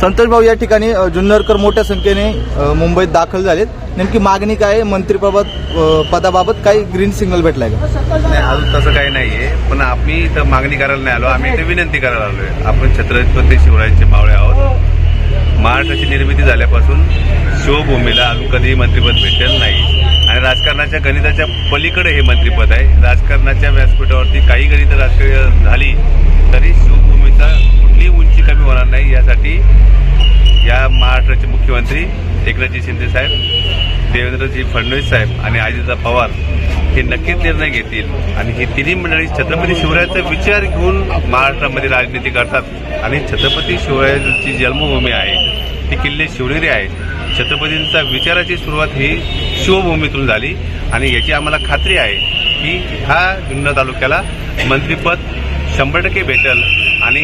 संतोष भाऊ या ठिकाणी जुन्नरकर मोठ्या संख्येने मुंबईत दाखल झालेत. नेमकी मागणी काय आहे? मंत्रीबाबत पदाबाबत काही ग्रीन सिग्नल भेटलाय का? नाही अजून तसं काही नाहीये. पण आम्ही इथं मागणी करायला नाही आलो. आम्ही इथे विनंती करायला आलोय. आपण छत्रपती शिवरायांचे मावळे आहोत. महाराष्ट्राची निर्मिती झाल्यापासून शिवभूमीला अजून कधीही मंत्रिपद भेटेल नाही. आणि राजकारणाच्या गणिताच्या पलीकडे हे मंत्रिपद आहे. राजकारणाच्या व्यासपीठावरती काही गणित राजकीय झाली तरी शिवभूमीचा कुठलीही उंची कमी होणार नाही. यासाठी या महाराष्ट्राचे मुख्यमंत्री एकनाथजी शिंदे साहेब देवेंद्रजी फडणवीस साहेब आणि अजितदा पवार हे नक्कीच निर्णय घेतील. आणि ही तिन्ही मंडळी छत्रपती शिवरायांचा विचार घेऊन महाराष्ट्रामध्ये राजनीती करतात. आणि छत्रपती शिवरायांची जन्मभूमी आहे. ती किल्ले शिवनेरी आहे छत्रपतींचा विचाराची सुरुवात ही शिवभूमीतून झाली आणि याची आम्हाला खात्री आहे की ह्या जुन्नर तालुक्याला मंत्रिपद शंभर टक्के भेटल आणि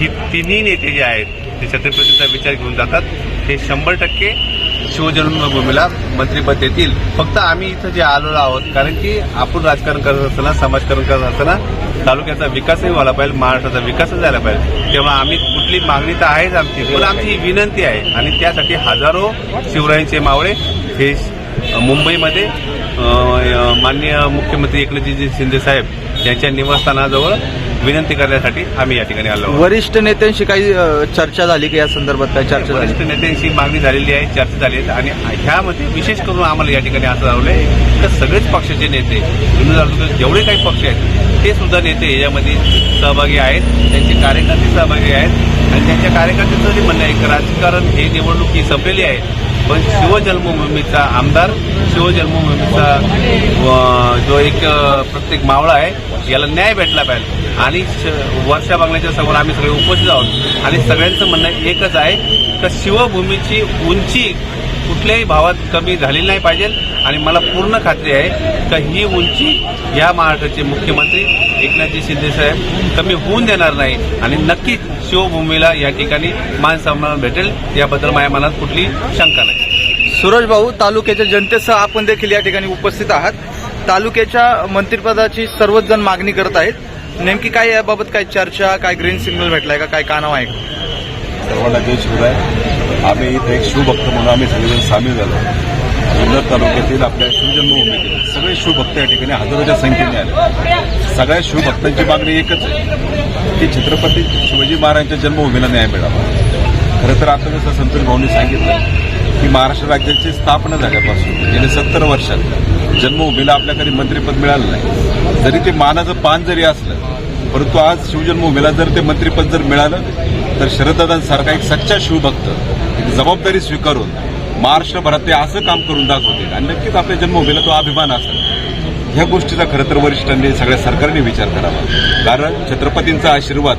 ही तिन्ही नेते जे आहेत ते छत्रपतींचा विचार घेऊन जातात ते शंभर टक्के शिवजन्मभूमीला मंत्रिपद देतील. फक्त आम्ही इथं जे आलेलो आहोत कारण की आपण राजकारण करत असताना समाजकारण करत असताना तालुक्याचा विकासही व्हायला पाहिजे महाराष्ट्राचा विकासच झाला पाहिजे. तेव्हा आम्ही कुठली मागणी तर आहेच आमची पण आमची ही विनंती आहे. आणि त्यासाठी हजारो शिवरायांचे मावळे हे मुंबईमध्ये माननीय मुख्यमंत्री एकनाथजी शिंदे साहेब यांच्या निवासस्थानाजवळ विनंती करण्यासाठी आम्ही या ठिकाणी आलो. वरिष्ठ नेत्यांशी काही चर्चा झाली की या संदर्भात? काही चर्चा वरिष्ठ नेत्यांशी मागणी झालेली आहे चर्चा झाली आहे. आणि ह्यामध्ये विशेष करून आम्हाला या ठिकाणी असं लावलंय तर सगळेच पक्षाचे नेते जुन्नर तालुक्यात जेवढे काही पक्ष आहेत ते सुद्धा नेते याच्यामध्ये सहभागी आहेत त्यांचे कार्यकर्ते सहभागी आहेत. आणि त्यांच्या कार्यकर्त्यांचं जे म्हणणं आहे की राजकारण हे निवडणूक ही संपलेली आहे. पण शिवजन्मभूमीचा आमदार शिवजन्मभूमीचा जो एक प्रत्येक मावळा आहे याला न्याय भेटला पाहिजे. आणि वर्षा बांगण्याच्या समोर आम्ही सगळे उपस्थित आहोत. आणि सगळ्यांचं म्हणणं एकच आहे तर शिवभूमीची उंची कुठल्याही भावात कमी झालेली नाही पाहिजे. आणि मला पूर्ण खात्री आहे की ही उंची या महाराष्ट्राचे मुख्यमंत्री एकनाथजी शिंदे साहेब कमी होऊन देणार नाही. आणि नक्कीच शिवभूमीला या ठिकाणी मान सन्मान भेटेल. याबद्दल माझ्या मनात कुठली शंका नाही. सूरज भाऊ तालुक्याच्या जनतेसह आपण देखील या ठिकाणी उपस्थित आहात. तालुक्याच्या मंत्रिपदाची सर्वच जण मागणी करत आहेत. नेमकी काय याबाबत काय चर्चा काय ग्रीन सिग्नल भेटलाय का काय कानाव आहे? का सर्वांना जय शिवराय. आम्ही इथे एक शिवभक्त म्हणून आम्ही सगळेजण सामील झालो. जुन्नर तालुक्यातील आपल्या शिवजन्मभूमीतील सगळे शिवभक्त या ठिकाणी हजारोच्या संख्येने आले. सगळ्या शिवभक्तांची मागणी एकच आहे की छत्रपती शिवाजी महाराजांच्या जन्मभूमीला न्याय मिळावा. खरं तर आता जसं संतोष भाऊंनी सांगितलं की महाराष्ट्र राज्याची स्थापना झाल्यापासून गेले सत्तर वर्षात जन्मभूमीला आपल्या कधी मंत्रिपद मिळालं नाही. जरी ते मानाचं पान जरी असलं परंतु आज शिवजन्मभूमीला जर ते मंत्रिपद जर मिळालं तर शरददादांसारखा एक सच्चा शिवभक्त जबाबदारी स्वीकारून महाराष्ट्रभरात ते असं काम करून दाखवतील. आणि नक्कीच आपल्या जन्मभूमीला तो अभिमान असेल. ह्या गोष्टीचा खरं तर वरिष्ठांनी सगळ्या सरकारने विचार करावा. कारण छत्रपतींचा आशीर्वाद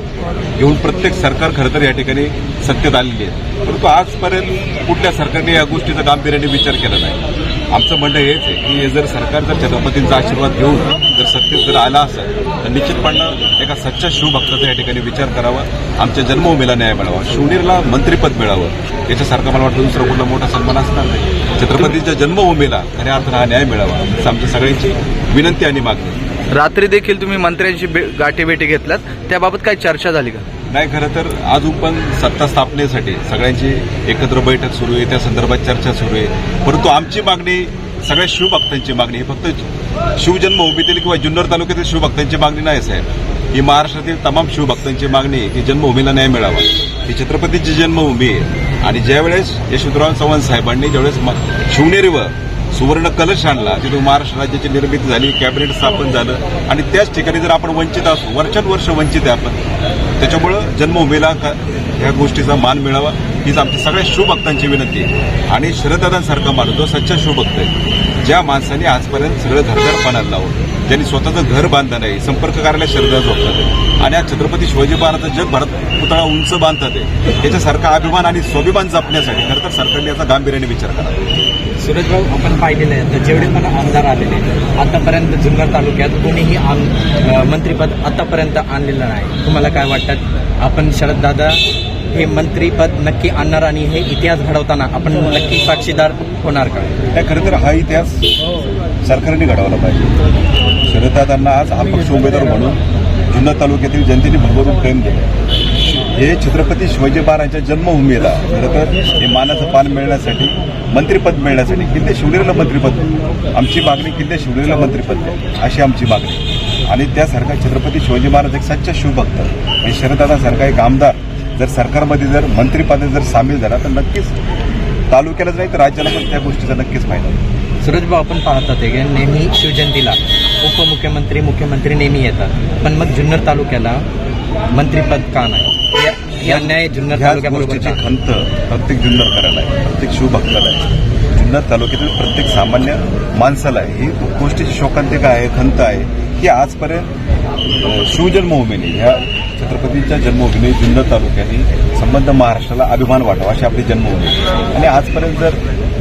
घेऊन प्रत्येक सरकार खरं तर या ठिकाणी सत्तेत आलेली आहे. परंतु आजपर्यंत कुठल्या सरकारने या गोष्टीचा गांभीर्याने विचार केला नाही. आमचं म्हणणं हेच आहे की हे जर सरकार जर छत्रपतींचा आशीर्वाद घेऊन जर सत्तेत जर आला असेल तर निश्चितपणे एका सच्च्या शिवभक्ताचा या ठिकाणी विचार करावा आमच्या जन्मभूमीला न्याय मिळावा शिवनेरला मंत्रिपद मिळावं. याच्यासारखं मला वाटतं दुसरा कुठला मोठा सन्मान असणार नाही. छत्रपतीच्या जन्मभूमीला खऱ्या अर्थानं हा न्याय मिळावा असं आमच्या सगळ्यांची विनंती आणि मागणी रात्री देखील तुम्ही मंत्र्यांची बे- गाठीभेटी घेतल्यात त्याबाबत काय चर्चा झाली का? नाही खरं तर अजून पण सत्ता स्थापनेसाठी सगळ्यांची एकत्र बैठक सुरू आहे. त्या संदर्भात चर्चा सुरू आहे. परंतु आमची मागणी सगळ्या शिवभक्तांची मागणी ही फक्त शिवजन्मभूमीतील किंवा जुन्नर तालुक्यातील शिवभक्तांची मागणी नाही साहेब. ही महाराष्ट्रातील तमाम शिवभक्तांची मागणी आहे की जन्मभूमीला न्याय मिळावा. ही छत्रपतीची जन्मभूमी आहे. आणि ज्यावेळेस यशवंतराव चव्हाण साहेबांनी ज्यावेळेस शिवनेरीवर सुवर्ण कलश आणला तिथून महाराष्ट्र राज्याची निर्मिती झाली कॅबिनेट स्थापन झालं आणि त्याच ठिकाणी जर आपण वंचित असू वर्षानुवर्ष वंचित आहे आपण त्याच्यामुळं जन्मभूमीला का- ह्या गोष्टीचा मान मिळावा. हीच आमची सगळ्या शिवभक्तांची विनंती. आहे आणि शरददादांसारखा माणूस जो सच्चा शिवभक्त आहे ज्या माणसाने आजपर्यंत सगळं घरदार पाण्याला लावलं ज्यांनी स्वतःचं घर बांधलं नाही संपर्क कार्यालय शरदा झोपतात आणि आज छत्रपती शिवाजी महाराजांचा जगभरात पुतळा उंच बांधतात आहे याच्यासारखा अभिमान आणि स्वाभिमान जपण्यासाठी खरं तर सरकारने याचा गांभीर्याने विचार करावा सुरेश भाऊ आपण पाहिलेलं आहे तर जेवढे पण आमदार आलेले आतापर्यंत जुन्नर तालुक्यात कोणीही आम मंत्रिपद आतापर्यंत आणलेलं नाही. तुम्हाला काय वाटतं? आपण शरददादा हे मंत्रीपद नक्की आणणार आणि हे इतिहास घडवताना आपण नक्की साक्षीदार होणार का? नाही खरं तर हा इतिहास सरकारने घडवला पाहिजे. शरददादांना आज अपक्ष उमेदवार म्हणून जुन्नर तालुक्यातील जनतेने भरभरून प्रेम दिलं हे छत्रपती शिवाजी महाराजांच्या जन्मभूमीला खरं तर हे मानाचं पान मिळण्यासाठी मंत्रिपद मिळण्यासाठी किल्ले शिवनेरीला मंत्रिपद आमची मागणी किल्ले शिवनेरीला मंत्रिपद अशी आमची मागणी. आणि त्यासारखा छत्रपती शिवाजी महाराज एक सच्चा शिवभक्त. आणि शरददादासारखा एक आमदार जर सरकारमध्ये जर मंत्रिपदात जर सामील झाला तर नक्कीच तालुक्यालाच नाही तर राज्याला पण त्या गोष्टीचा नक्कीच फायदा होईल. सूरजभाऊ आपण पाहतात नेहमी शिवजयंतीला उपमुख्यमंत्री मुख्यमंत्री नेहमी येतात. पण मग जुन्नर तालुक्याला मंत्रिपद का नाही? हे- हे अन्याय जुन्नर का? खंत प्रत्येक जुन्नरकराला आहे प्रत्येक शिवभक्ताला आहे. जुन्नर तालुक्यातील प्रत्येक सामान्य माणसाला आहे. ही गोष्टीची शोकांतिका आहे खंत आहे की आजपर्यंत अं, शिवजन्मभूमीने ह्या छत्रपतींच्या जन्मभूमी जुन्नर तालुक्याने संबंध महाराष्ट्राला अभिमान वाटावा अशी आपली जन्मभूमी. आणि आजपर्यंत जर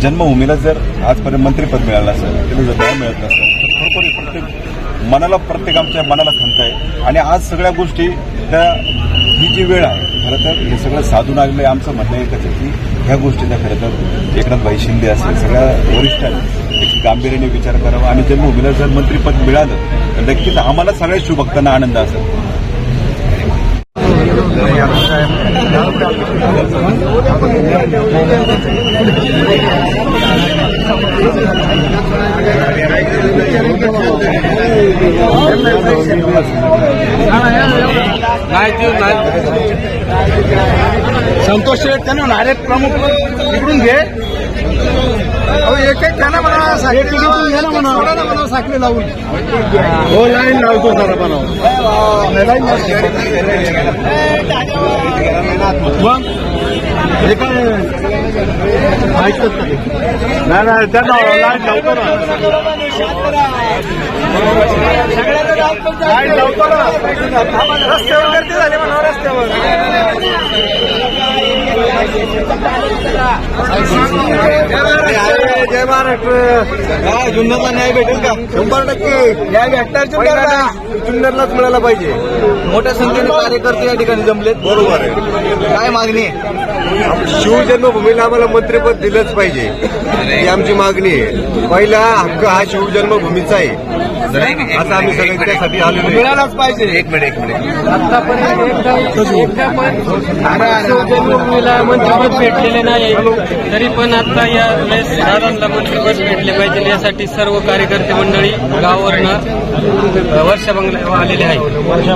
जन्मभूमीला जर आजपर्यंत मंत्रिपद मिळालं असेल त्याला जर न्याय मिळत नसेल तर खरोखर प्रत्येक मनाला प्रत्येक आमच्या मनाला खंत आहे आणि आज सगळ्या गोष्टी त्या ही जी वेळ आहे खरं तर हे सगळं साधून आलेलं आहे. आमचं म्हणणं एकच आहे की ह्या गोष्टीचा खरं तर एकनाथ भाई शिंदे असेल सगळ्या वरिष्ठांनी त्याची गांभीर्याने विचार करावा. आणि जन्मभूमीला जर मंत्रिपद मिळालं तर नक्कीच आम्हाला सगळ्या शिवभक्तांना आनंद असेल. संतोष शेठ त्यांना नारे प्रमुख इकडून घे अहो एक एक घ्या म्हणा म्हणा. साखळी लावून. हो लाईन लावतो जरा बनव मग हे काय? ऐकत नाही नाही त्यांना लाईन लावतो ना. लाईन लावतो ना. रस्त्यावर गर्दी झाली म्हणा रस्त्यावर. जय महाराष्ट्र. काय जुन्नरला न्याय भेटेल का? शंभर टक्के. न्याय भेटणार जुन्नरला. जुन्नरलाच मिळाला पाहिजे. मोठ्या संख्येने कार्यकर्ते या ठिकाणी जमलेत. बरोबर आहे. काय मागणी आहे? शिवजन्मभूमीला आम्हाला मंत्रिपद दिलंच पाहिजे. ही आमची मागणी आहे. पहिला हक्क हा शिवजन्मभूमीचा आहे. आता आम्ही सगळे त्यासाठी आलेलो आहे. मिळालाच पाहिजे. एक मिनिट एक मिनिट. जन्मभूमीला मंत्रिपद भेटलेले नाही. तरी पण आता या वेळेस दादांना मंत्रिपद भेटले पाहिजे. यासाठी सर्व कार्यकर्ते मंडळी गावावरनं वर्षा बंगला आलेले आहेत. वर्षा